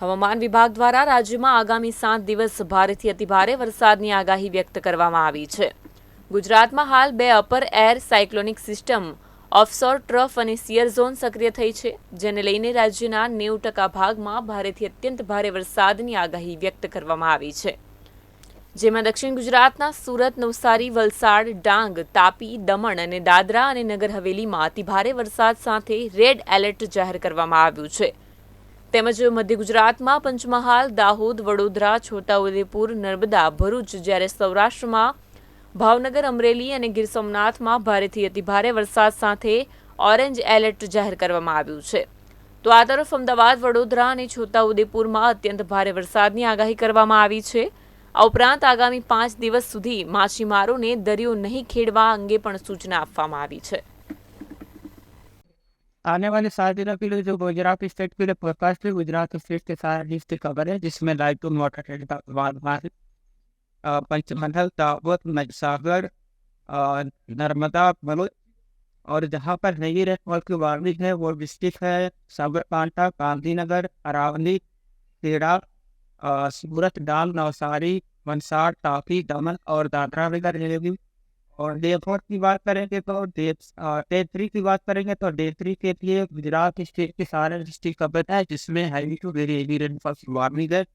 હવામાન વિભાગ દ્વારા રાજ્યમાં આગામી સાત દિવસ ભારેથી અતિભારે વરસાદની આગાહી વ્યક્ત કરવામાં આવી છે. ગુજરાતમાં હાલ બે upper air cyclonic system, offshore trough અને સિયર ઝોન સક્રિય થઈ છે, જેને લઈને રાજ્યના નેવું ટકા ભાગમાં ભારેથી અત્યંત ભારે વરસાદની આગાહી વ્યક્ત કરવામાં આવી છે. જેમાં દક્ષિણ ગુજરાતના સુરત, નવસારી, વલસાડ, ડાંગ, તાપી, દમણ અને દાદરા અને નગર હવેલીમાં અતિભારે વરસાદ સાથે રેડ એલર્ટ જાહેર કરવામાં આવ્યું છે. તેમજ મધ્ય ગુજરાતમાં પંચમહાલ, દાહોદ, વડોદરા, છોટાઉદેપુર, નર્મદા, ભરૂચ જ્યારે સૌરાષ્ટ્રમાં, ભાવનગર, અમરેલી અને ગીર સોમનાથમાં ભારેથી અતિભારે વરસાદ સાથે ઓરેન્જ એલર્ટ જાહેર કરવામાં આવ્યું છે. તો આ તરફ અમદાવાદ, વડોદરા અને છોટાઉદેપુરમાં અત્યંત ભારે વરસાદની આગાહી કરવામાં આવી છે. આ ઉપરાંત આગામી પાંચ દિવસ સુધી માછીમારોને દરિયો નહીં ખેડવા અંગે પણ સૂચના આપવામાં આવી છે. आने वाले सात दिनों के लिए जो गुजरात स्टेट के लिए फोरकास्ट है गुजरात स्टेट के सारे डिस्ट्रिक्ट कवर है जिसमें लाइट टू वाटर हेड का अ, पंचमंडल दाहोद नर्मदा भरूच और जहाँ पर नई रेनफॉल की वार्निंग है वो डिस्ट्रिक्ट है साबरकांठा गांधीनगर अरावली खेड़ा सूरत डांग नवसारी वंसाड़ तापी दमन और दादरा नगर हवेली और डे फोर की बात करेंगे तो डे डे थ्री की बात करेंगे तो डे थ्री के लिए गुजरात स्टेट के सारे डिस्ट्रिक्ट कवर है जिसमें heavy to very heavy rainfall की वार्निंग है